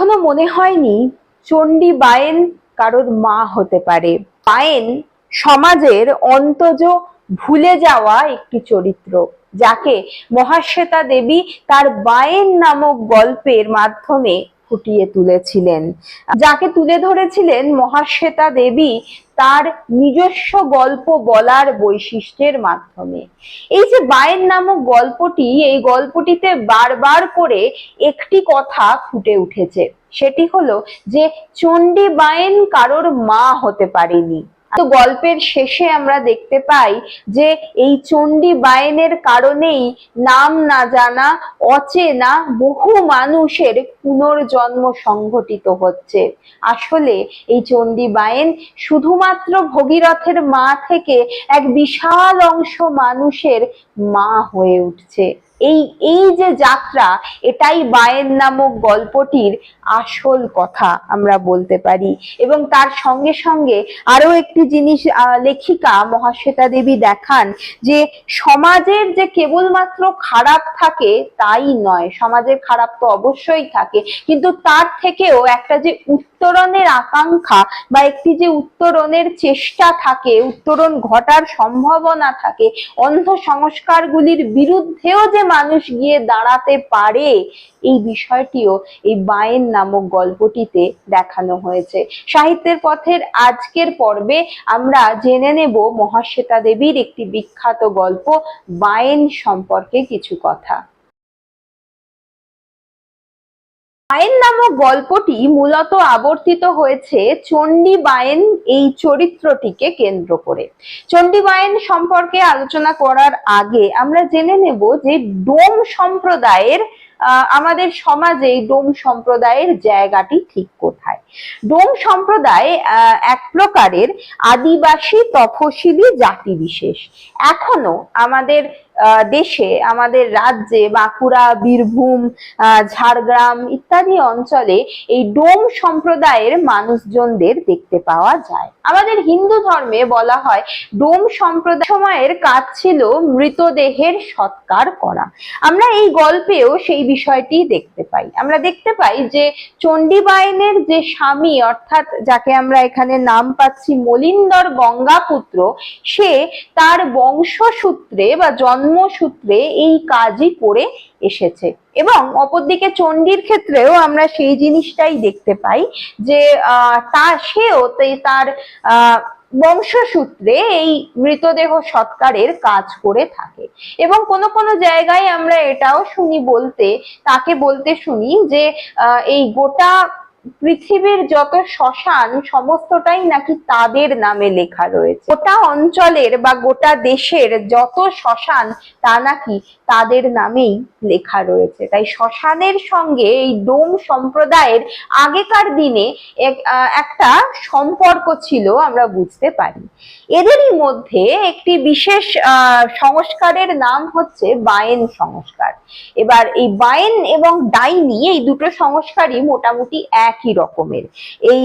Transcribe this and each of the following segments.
কখনো মনে হয়নি চণ্ডী বায়েন কারোর মা হতে পারে। বায়েন সমাজের অন্তজ ভুলে যাওয়া একটি চরিত্র, যাকে মহাশ্বেতা দেবী তার বায়েন নামক গল্পের মাধ্যমে ফুটিয়ে তুলেছিলেন। যাকে তুলে ধরেছিলেন মহাশ্বেতা দেবী, তার নিজস্ব গল্প বলার বৈশিষ্ট্যের মাধ্যমে। এই যে বায়ের নামক গল্পটি, এই গল্পটিতে বারবার করে একটি কথা ফুটে উঠেছে। সেটি হলো যে, চণ্ডী বায়েন কারোর মা হতে পারেনি। তো গল্পের শেষে আমরা দেখতে পাই যে এই চণ্ডী বায়েনের কারণেই নাম না জানা, অচেনা বহু মানুষের পুনর্জন্ম সংঘটিত হচ্ছে। আসলে এই চণ্ডী বায়েন শুধুমাত্র ভগীরথের মা থেকে এক বিশাল অংশ মানুষের মা হয়ে উঠছে। এই এই যে যাত্রা, এটাই বায়েন নামক গল্পটির আসল কথা আমরা বলতে পারি। এবং তার সঙ্গে সঙ্গে আরও একটি জিনিস লেখিকা মহাশ্বেতা দেবী দেখান যে সমাজের যে কেবলমাত্র খারাপ থাকে তাই নয়। সমাজের খারাপ তো অবশ্যই থাকে। কিন্তু তার থেকেও একটা যে উত্তরণের আকাঙ্ক্ষা বা একটি যে উত্তরণের চেষ্টা থাকে, উত্তরণ ঘটার সম্ভাবনা থাকে অন্ধ সংস্কারগুলির বিরুদ্ধেও যে মানুষ গিয়ে দাঁড়াতে পারে, এই বিষয়টিও, এই বায়েন নামক গল্পটিতে দেখানো হয়েছে। সাহিত্যের পথের আজকের পর্বে আমরা জেনে নেব মহাশ্বেতা দেবীর একটি বিখ্যাত গল্প বায়েন সম্পর্কে কিছু কথা। বায়েন নামক গল্পটি মূলত আবর্তিত হয়েছে চণ্ডী বায়েন এই চরিত্রটিকে কেন্দ্র করে। চণ্ডী বায়েন সম্পর্কে আলোচনা করার আগে আমরা জেনে নেব যে ডোম সম্প্রদায়ের আমাদের সমাজে ডোম সম্প্রদায়ের জায়গাটি ঠিক কোথায়? ডোম সম্প্রদায় এক প্রকারের আদিবাসী তফসিলি জাতি বিশেষ এখনও আমাদের দেশে, আমাদের রাজ্যে, বাঁকুড়া, বীরভূম ঝাড়গ্রাম ইত্যাদি অঞ্চলে এই ডোম সম্প্রদায়ের মানুষজনদের দেখতে পাওয়া যায়। আমাদের হিন্দু ধর্মে বলা হয়, ডোম সম্প্রদায় সময়ের কাজ ছিল মৃতদেহের সৎকার করা। আমরা এই গল্পেও সেই বিষয়টি দেখতে পাই। আমরা দেখতে পাই যে চণ্ডীবায়নের যে স্বামী, অর্থাৎ যাকে আমরা এখানে নাম পাচ্ছি মলিন্দর গঙ্গাপুত্র, সে তার বংশসূত্রে বা জন্মসূত্রে এই কাজই করে এসেছে। এবং অপরদিকে চণ্ডীর ক্ষেত্রেও আমরা সেই জিনিসটাই দেখতে পাই যে তা, সেও তার বংশসূত্রে এই মৃতদেহ সৎকারের কাজ করে থাকে। এবং কোনো কোনো জায়গায় আমরা এটাও শুনি বলতে, তাকে বলতে শুনি যে এই গোটা পৃথিবীর যত শ্মশান, সমস্তটাই নাকি তাদের নামে লেখা রয়েছে। গোটা অঞ্চলের বা গোটা দেশের যত শ্মশান, তা নাকি তাদের নামেই লেখা রয়েছে। তাই শ্মশানের সঙ্গে এই ডোম সম্প্রদায়ের আগেকার দিনে এক- একটা সম্পর্ক ছিল, আমরা বুঝতে পারি। এদেরই মধ্যে একটি বিশেষ সংস্কারের নাম হচ্ছে বায়েন সংস্কার। এবার এই বায়েন এবং ডাইনি এই দুটো সংস্কারই মোটামুটি একই রকমের। এই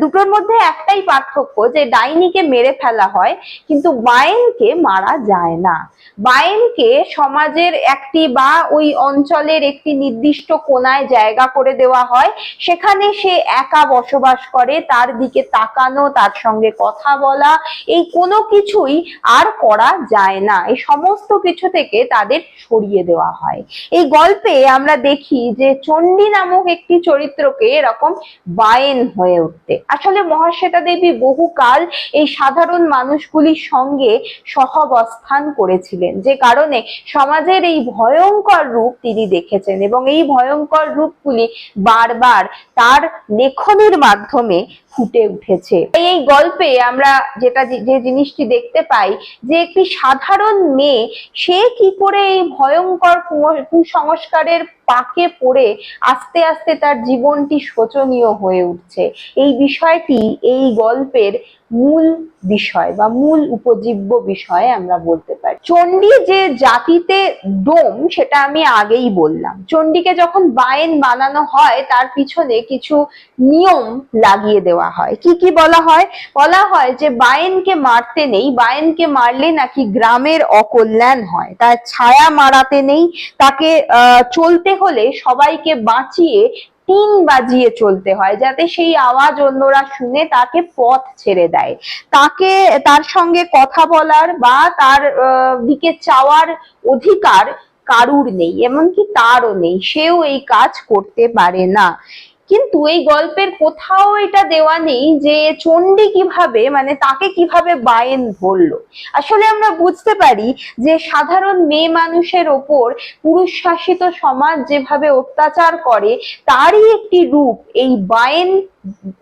দুটোর মধ্যে একটাই পার্থক্য যে ডাইনিকে মেরে ফেলা হয়, কিন্তু বায়েনকে মারা যায় না। বায়েনকে সমাজের একটি বা ওই অঞ্চলের একটি নির্দিষ্ট কোনায় জায়গা করে দেওয়া হয়, সেখানে সে একা বসবাস করে, তার দিকে তাকানো, তার সঙ্গে কথা বলা, এই কোনো কিছুই আর করা যায় না। এই সমস্ত কিছু থেকে তাদের সরিয়ে দেওয়া হয়। এই গল্পে আমরা দেখি যে চণ্ডী নামক একটি চরিত্রকে এরকম বায়েন হয়ে উঠতে। আসলে মহাশ্বেতা দেবী বহুকাল এই সাধারণ মানুষগুলির সঙ্গে সহাবস্থান করেছিলেন। যে কারণে সমাজের এই ভয়ঙ্কর রূপ তিনি দেখেছেন এবং এই ভয়ঙ্কর রূপগুলি বারবার তার লেখনের মাধ্যমে ফুটে উঠেছে। এই গল্পে আমরা যেটা যে জিনিসটি দেখতে পাই যে একটি সাধারণ মেয়ে, সে কি করে এই ভয়ঙ্কর কুসংস্কারের পাকে পড়ে আস্তে আস্তে তার জীবনটি শোচনীয় হয়ে উঠছে। এই বিষয়টি, এই গল্পের মূল বিষয় বা মূল উপজীব্য বিষয় আমরা বলতে পারি। চণ্ডী যে জাতিতে ডোম, সেটা আমি আগেই বললাম। চণ্ডীকে যখন বায়েন বানানো হয়, তার পিছনে কিছু নিয়ম লাগিয়ে দেওয়া হয়। কি কি বলা হয়? বলা হয় যে বায়েনকে মারতে নেই বায়েনকে মারলে নাকি গ্রামের অকল্যাণ হয়। তার ছায়া মারাতে নেই, তাকে চলতে হলে সবাইকে বাঁচিয়ে টিন বাজিয়ে চলতে হয়, যাতে সেই আওয়াজ অন্যরা শুনে তাকে পথ ছেড়ে দেয়। তাকে, তার সঙ্গে কথা বলার বা তার দিকে চাওয়ার অধিকার কারুর নেই, এমনকি তারও নেই। সেও এই কাজ করতে পারে না। কিন্তু এই গল্পের কোথাও এটা দেওয়া নেই যে চণ্ডী কীভাবে মানে তাকে কীভাবে বায়েন ধরলো। আসলে আমরা বুঝতে পারি যে সাধারণ মেয়ে মানুষের ওপর পুরুষ শাসিত সমাজ যেভাবে অত্যাচার করে, তারই একটি রূপ এই বায়েন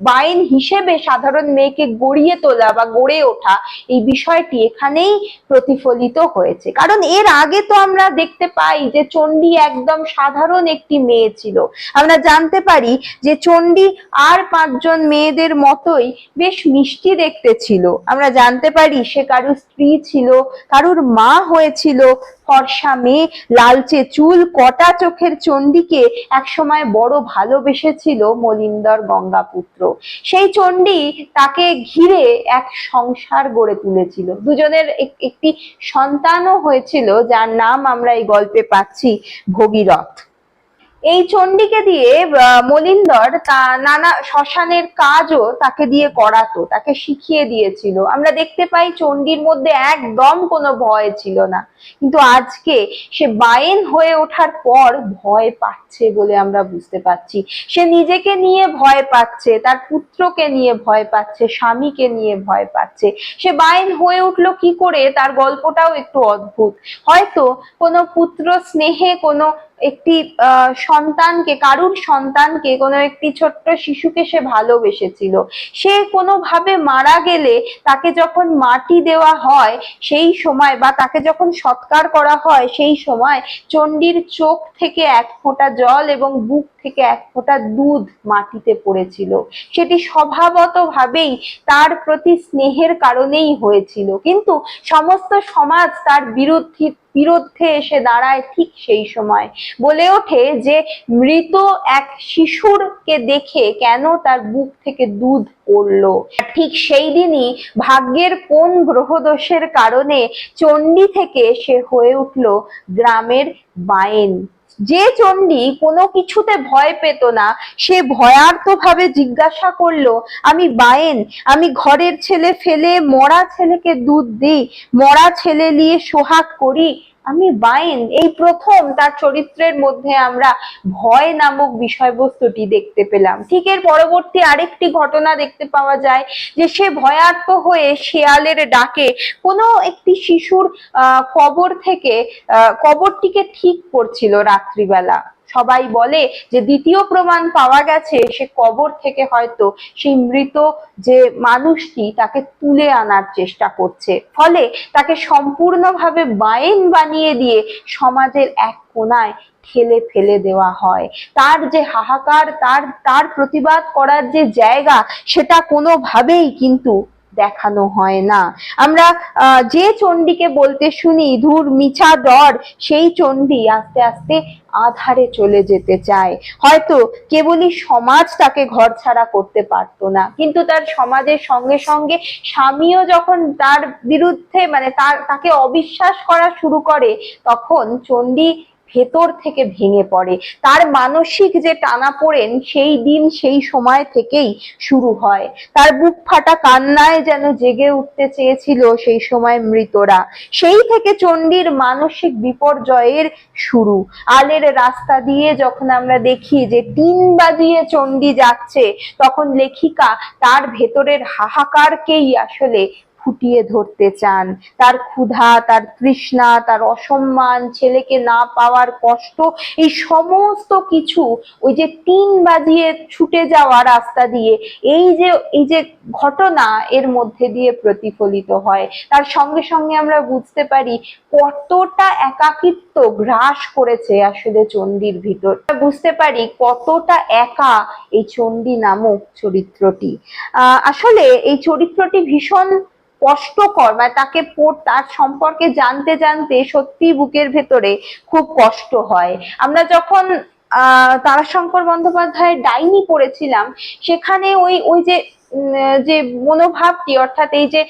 বায়েন হিসেবে সাধারণ মেয়েকে গড়িয়ে তোলা বা গড়ে ওঠা এই বিষয়টি এখানেই প্রতিফলিত হয়েছে। কারণ এর আগে তো আমরা দেখতে পাই যে চণ্ডী একদম সাধারণ একটি মেয়ে ছিল। আমরা জানতে পারি যে চণ্ডী আর পাঁচজন মেয়েদের মতোই বেশ মিষ্টি দেখতে ছিল। আমরা জানতে পারি সে কারুর স্ত্রী ছিল, কারুর মা হয়েছিল ফর্সা মেয়ে, লালচে চুল, কটা চোখের চণ্ডীকে একসময় বড় ভালোবেসেছিল মলিন্দর গঙ্গাপুত্র। সেই চণ্ডী তাকে ঘিরে এক সংসার গড়ে তুলেছিল। দুজনের এক- একটি সন্তানও হয়েছিল, যার নাম আমরা এই গল্পে পাচ্ছি ভগীরথ। এই চণ্ডীকে দিয়ে মলিন্দর তা নানা শ্মশানের কাজও তাকে দিয়ে করাতো, তাকে শিখিয়ে দিয়েছিল। আমরা দেখতে পাই চণ্ডীর মধ্যে একদম কোনো ভয় ছিল না। কিন্তু আজকে সে বায়েন হয়ে ওঠার পর ভয় পাচ্ছে বলে আমরা বুঝতে পারছি। সে নিজেকে নিয়ে ভয় পাচ্ছে, তার পুত্রকে নিয়ে ভয় পাচ্ছে, স্বামীকে নিয়ে ভয় পাচ্ছে। সে বায়েন হয়ে উঠল কি করে? তার গল্পটাও একটু অদ্ভুত। হয়তো কোনো পুত্র স্নেহে কোনো একটি সন্তানকে, কারুর সন্তানকে কোনো একটি ছোট্ট শিশুকে সে ভালোবেসেছিল। সে কোনোভাবে মারা গেলে তাকে যখন মাটি দেওয়া হয় সেই সময় বা তাকে যখন সৎকার করা হয় সেই সময় চণ্ডীর চোখ থেকে এক ফোঁটা জল এবং বুক থেকে এক ফোঁটা দুধ মাটিতে পড়েছিল। সেটি স্বভাবত ভাবেই তার প্রতি স্নেহের কারণেই হয়েছিল। কিন্তু সমস্ত সমাজ তার বিরুদ্ধে বিরুদ্ধে এসে দাঁড়ায় ঠিক সেই সময়। বলে ওঠে যে, মৃত এক শিশুরকে দেখে কেন তার বুক থেকে দুধ পড়ল? ঠিক সেই দিনই ভাগ্যের কোন গ্রহদোষের কারণে চণ্ডী থেকে সে হয়ে উঠল গ্রামের বায়েন। যে চণ্ডী কোনো কিছুতে ভয় পেত না, সে ভয়ার্থ ভাবে জিজ্ঞাসা করল, আমি বায়েন, আমি ঘরের ছেলে ফেলে মরা ছেলেকে দুধ দিই, মরা ছেলে নিয়ে সোহাগ করি। আমি বাইন, এই প্রথম তার চরিত্রের মধ্যে আমরা ভয় নামক বিষয়বস্তুটি দেখতে পেলাম। ঠিক এর পরবর্তী আরেকটি ঘটনা দেখতে পাওয়া যায় যে সে ভয়ার্ত হয়ে শেয়ালের ডাকে কোনো একটি শিশুর কবর থেকে কবরটিকে ঠিক করছিল রাত্রিবেলা। সবাই বলে যে দ্বিতীয় প্রমাণ পাওয়া গেছে সে কবর থেকে হয়তো সেই মৃত যে মানুষটি তাকে তুলে আনার চেষ্টা করছে। ফলে তাকে সম্পূর্ণভাবে বায়েন বানিয়ে দিয়ে সমাজের এক কোনায় ঠেলে ফেলে দেওয়া হয়। তার যে হাহাকার, তার তার প্রতিবাদ করার যে জায়গা, সেটা কোনোভাবেই কিন্তু দেখানো হয় না। আমরা যে চণ্ডীকে বলতে শুনি, ধুর মিছা ডর, সেই চণ্ডী আস্তে আস্তে আধারে চলে যেতে চায়। হয়তো কেবলই সমাজ তাকে ঘর ছাড়া করতে পারতো না, কিন্তু তার সমাজের সঙ্গে সঙ্গে স্বামীও যখন তার বিরুদ্ধে মানে তার, তাকে অবিশ্বাস করা শুরু করে, তখন চণ্ডী ভেতর থেকে ভেঙে পড়ে। তার মানসিক যে টানাপোড়েন সেই দিন সেই সময় থেকেই শুরু হয়। তার বুক ফাটা কান্নায় যেন জেগে উঠতে চেয়েছিল সেই সময় মৃতরা। সেই থেকে চণ্ডীর মানসিক বিপর্যয়ের শুরু। আলের রাস্তা দিয়ে যখন আমরা দেখি যে তিন বাজিয়ে চণ্ডী যাচ্ছে, তখন লেখিকা তার ভেতরের হাহাকারকেই আসলে ফুটিয়ে ধরতে চান। তার ক্ষুধা, তার তৃষ্ণা, তার অসম্মান, ছেলেকে না পাওয়ার কষ্ট, এই সমস্ত কিছু ওই যে তিন বাজিয়ে ছুটে যাওয়া রাস্তা দিয়ে, এই যে এই যে ঘটনা এর মধ্যে দিয়ে প্রতিফলিত হয়। তার সঙ্গে সঙ্গে আমরা বুঝতে পারি কতটা একাকিত্ব গ্রাস করেছে আসলে চণ্ডীর ভিতর। বুঝতে পারি কতটা একা এই চণ্ডী নামক চরিত্রটি। আসলে এই চরিত্রটি ভীষণ কষ্টকর মানে তাকে তার সম্পর্কে জানতে জানতে সত্যি বুকের ভেতরে খুব কষ্ট হয়। আমরা যখন তারাশঙ্কর বন্দ্যোপাধ্যায়ের ডাইনি পড়েছিলাম, সেখানে ওই ওই যে যে মনোভাবটি, অর্থাৎ এই যে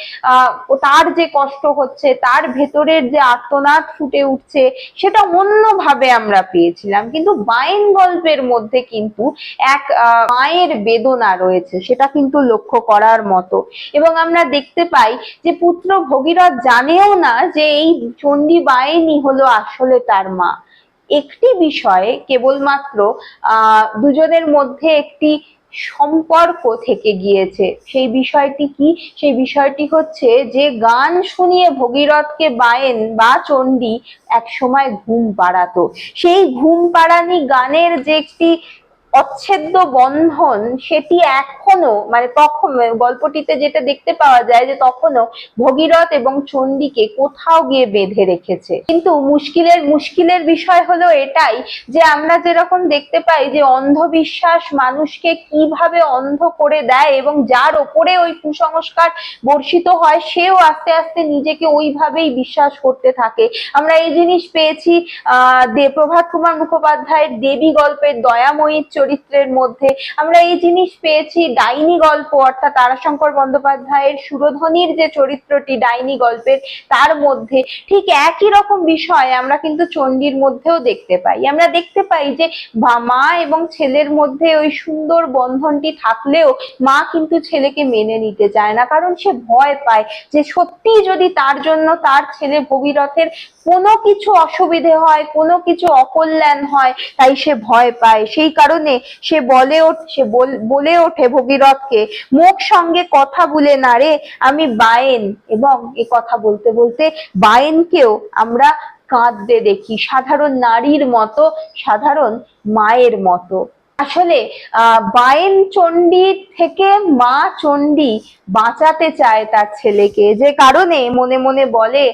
তার যে কষ্ট হচ্ছে, তার ভেতরের যে আর্তনাদ ফুটে উঠছে, সেটা অন্যভাবে আমরা পেয়েছিলাম। কিন্তু বাইন গল্পের মধ্যে কিন্তু এক মায়ের বেদনা রয়েছে, সেটা কিন্তু লক্ষ্য করার মতো। এবং আমরা দেখতে পাই যে পুত্র ভগীরথ জানেও না যে এই চণ্ডী বাহিনী হলো আসলে তার মা। একটি বিষয়ে কেবলমাত্র, আহ, দুজনের মধ্যে একটি সম্পর্ক থেকে গিয়েছে। সেই বিষয়টি কি? সেই বিষয়টি হচ্ছে যে গান শুনিয়ে ভগীরথকে বায়েন বা চণ্ডী এক সময় ঘুম পাড়াতো। সেই ঘুম পাড়ানি গানের যে একটি অচ্ছেদ্য বন্ধন সেটি এখনও মানে তখন, গল্পটিতে যেটা দেখতে পাওয়া যায় যে তখনও ভগীরথ এবং চণ্ডীকে কোথাও গিয়ে বেঁধে রেখেছে। কিন্তু মুশকিলের মুশকিলের বিষয় হলো এটাই যে আমরা যেরকম দেখতে পাই যে অন্ধবিশ্বাস মানুষকে কীভাবে অন্ধ করে দেয় এবং যার ওপরে ওই কুসংস্কার বর্ষিত হয়, সেও আস্তে আস্তে নিজেকে ওইভাবেই বিশ্বাস করতে থাকে। আমরা এই জিনিস পেয়েছি, আহ প্রভাত কুমার মুখোপাধ্যায়ের দেবী গল্পের দয়াময়ীর চরিত্রের মধ্যে। আমরা এই জিনিস পেয়েছি ডাইনি গল্প, অর্থাৎ তারাশঙ্কর বন্দ্যোপাধ্যায়ের সুরধ্বনির যে চরিত্রটি ডাইনি গল্পের, তার মধ্যে ঠিক একই রকম বিষয় আমরা কিন্তু চণ্ডীর মধ্যেও দেখতে পাই। আমরা দেখতে পাই যে মা এবং ছেলের মধ্যে ওই সুন্দর বন্ধনটি থাকলেও মা কিন্তু ছেলেকে মেনে নিতে চায় না, কারণ সে ভয় পায় যে সত্যি যদি তার জন্য তার ছেলে ভগীরথের কোনো কিছু অসুবিধে হয়, কোনো কিছু অকল্যাণ হয়, তাই সে ভয় পায়। সেই কারণে সে বলে সে বলে ওঠে ভগীরথকে, মুখ সঙ্গে কথা বলে না রে, আমি বায়েন। এবং এ কথা বলতে বলতে বায়েনকেও আমরা কাঁদতে দেখি, সাধারণ নারীর মতো, সাধারণ মায়ের মতো। আসলে বায়েন চণ্ডী থেকে মা চণ্ডী বাঁচাতে চায় তার ছেলেকে। যে কারণে মনে মনে বলে,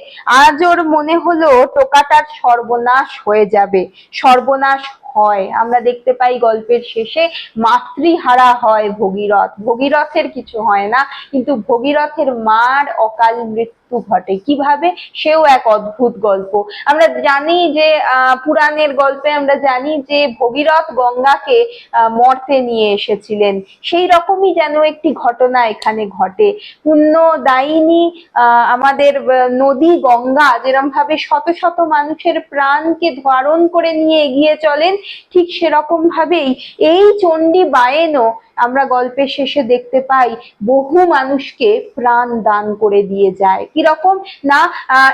আজ ওর মনে হলো টোকাটার সর্বনাশ হয়ে যাবে, সর্বনাশ হয়। আমরা দেখতে পাই গল্পের শেষে মাতৃহারা হয় ভগীরথ। ভগীরথের কিছু হয় না, কিন্তু ভগীরথের মার অকাল মৃত্যু ঘটে। কীভাবে? সেও এক অদ্ভুত গল্প। আমরা জানি যে পুরাণের গল্পে আমরা জানি যে, ভগীরথ গঙ্গাকে মর্তে নিয়ে এসেছিলেন। সেই রকমই যেন একটি ঘটনা এখানে ঘটে। পুণ্য দায়িনী আমাদের নদী গঙ্গা যেরকম ভাবে শত শত মানুষের প্রাণকে ধারণ করে নিয়ে এগিয়ে চলেন ঠিক সেরকম ভাবেই এই চণ্ডী বায়েনও আমরা গল্পের শেষে দেখতে পাই বহু মানুষকে প্রাণ দান করে দিয়ে যায়। কীরকম না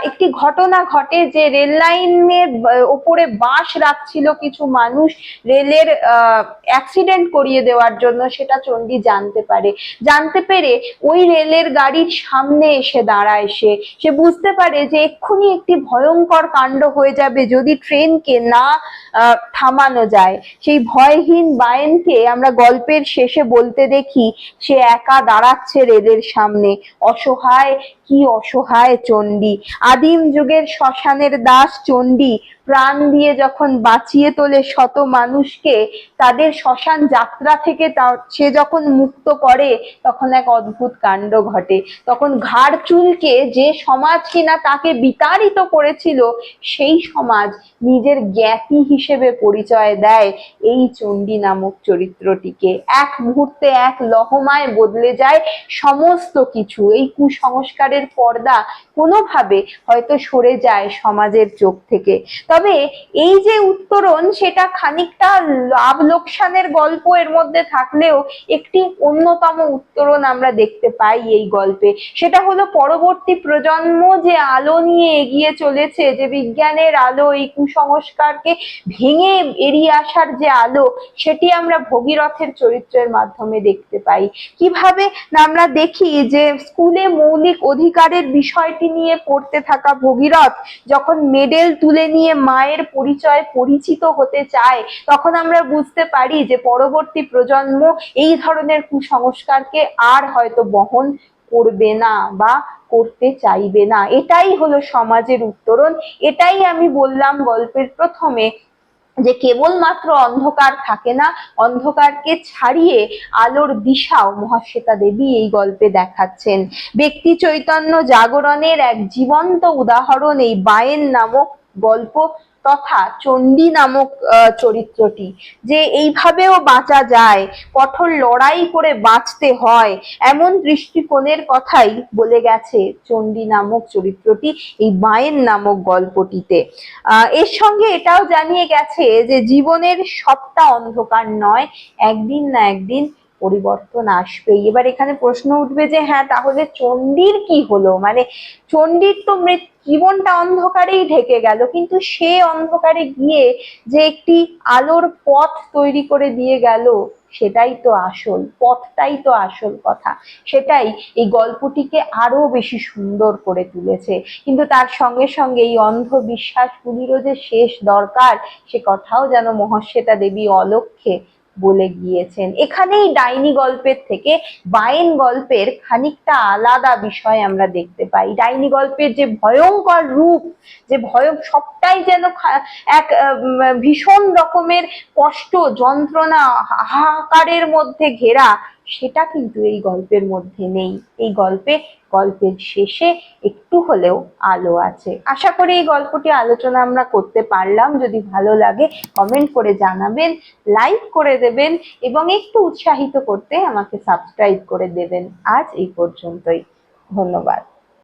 একটি ঘটনা ঘটে যে রেল লাইনের উপরে বাঁশ রাখছিল কিছু মানুষ রেলের অ্যাক্সিডেন্ট করিয়ে দেওয়ার জন্য সেটা চণ্ডী জানতে পারে। জানতে পেরে ওই রেলের গাড়ির সামনে এসে দাঁড়ায় সে। সে বুঝতে পারে যে এক্ষুনি একটি ভয়ঙ্কর কাণ্ড হয়ে যাবে যদি ট্রেনকে না আহ, থামানো যায়। সেই ভয়হীন বায়েনকে আমরা গল্পের শেষে বলতে দেখি, সে একা দাঁড়াচ্ছে রেলের সামনে। অসহায়, কি অসহায় চণ্ডী। আদিম যুগের শ্মশানের দাস চণ্ডী প্রাণ দিয়ে যখন বাঁচিয়ে তোলে শত মানুষকে, তাদের শ্মশান যাত্রা থেকে সে যখন মুক্ত করে, তখন এক অদ্ভুত কাণ্ড ঘটে। তখন ঘাড় চুলকে যে সমাজ কিনা তাকে বিতাড়িত করেছিল, সেই সমাজ নিজের জ্ঞাতি হিসেবে পরিচয় দেয় এই চণ্ডী নামক চরিত্রটিকে। এক মুহূর্তে এক লহমায় বদলে যায় সমস্ত কিছু। এই কুসংস্কারের পর্দা কোনোভাবে হয়তো সরে যায় সমাজের চোখ থেকে। তবে এই যে উত্তরণ, সেটা খানিকটা লাভ লোকসানের গল্প এর মধ্যে থাকলেও একটি অন্যতম উত্তরণ আমরা দেখতে পাই এই গল্পে। সেটা হলো, পরবর্তী প্রজন্ম যে আলো নিয়ে এগিয়ে চলেছে, যে বিজ্ঞানের আলো, এই কুসংস্কারকে ভেঙে এড়িয়ে আসার যে আলো, সেটি আমরা ভগীরথের চরিত্রের মাধ্যমে দেখতে পাই। কীভাবে না আমরা দেখি যে স্কুলে মৌলিক অধিকারের বিষয়টি নিয়ে পড়তে থাকা ভগীরথ, যখন মেডেল তুলে নিয়ে মায়ের পরিচয় পরিচিত হতে চায়, তখন আমরা বুঝতে পারি যে পরবর্তী প্রজন্ম এই ধরনের কুসংস্কারকে আর হয়তো বহন করবে না বা করতে চাইবে না। এটাই হলো সমাজের উত্তরণ। এটাই আমি বললাম গল্পের প্রথমে যে কেবলমাত্র অন্ধকার থাকে না, অন্ধকারকে ছাড়িয়ে আলোর দিশাও মহাশ্বেতা দেবী এই গল্পে দেখাচ্ছেন। ব্যক্তি চৈতন্য জাগরণের এক জীবন্ত উদাহরণ এই বায়েন নামক গল্প তথা চণ্ডী নামক চরিত্রটি। যে এইভাবেও বাঁচা যায়, কঠোর লড়াই করে বাঁচতে হয়, এমন দৃষ্টিকোণের কথাই বলে গেছে চণ্ডী নামক চরিত্রটি, এই মায়ের নামক গল্পটিতে। এর সঙ্গে এটাও জানিয়ে গেছে যে জীবনের সবটা অন্ধকার নয়, একদিন না একদিন পরিবর্তন আসবেই। এবার এখানে প্রশ্ন উঠবে যে হ্যাঁ তাহলে চণ্ডীর কি হলো? মানে চণ্ডীর তো জীবনটা অন্ধকারেই ঢেকে গেল, কিন্তু সে অন্ধকারে গিয়ে যে একটি আলোর পথ তৈরি করে দিয়ে গেল, সেটাই তো আসল, পথটাই তো আসল কথা। সেটাই এই গল্পটিকে আরও বেশি সুন্দর করে তুলেছে। কিন্তু তার সঙ্গে সঙ্গে এই অন্ধবিশ্বাসগুলিরও যে শেষ দরকার, সে কথাও যেন মহাশ্বেতা দেবী অলক্ষ্যে বলে গিয়েছেন। এখানেই ডাইনি গল্পের থেকে বায়েন গল্পের খানিকটা আলাদা বিষয় আমরা দেখতে পাই। ডাইনি গল্পের যে ভয়ঙ্কর রূপ, যে ভয় সবটাই যেন এক ভীষণ রকমের কষ্ট, যন্ত্রণা, হাহাকারের মধ্যে ঘেরা, সেটা কিন্তু এই গল্পের মধ্যে নেই। এই গল্পে গল্পের শেষে একটু হলেও আলো আছে। আশা করি এই গল্পটি আলোচনা আমরা করতে পারলাম। যদি ভালো লাগে কমেন্ট করে জানাবেন লাইক করে দেবেন এবং একটু উৎসাহিত করতে আমাকে সাবস্ক্রাইব করে দেবেন। আজ এই পর্যন্তই। ধন্যবাদ।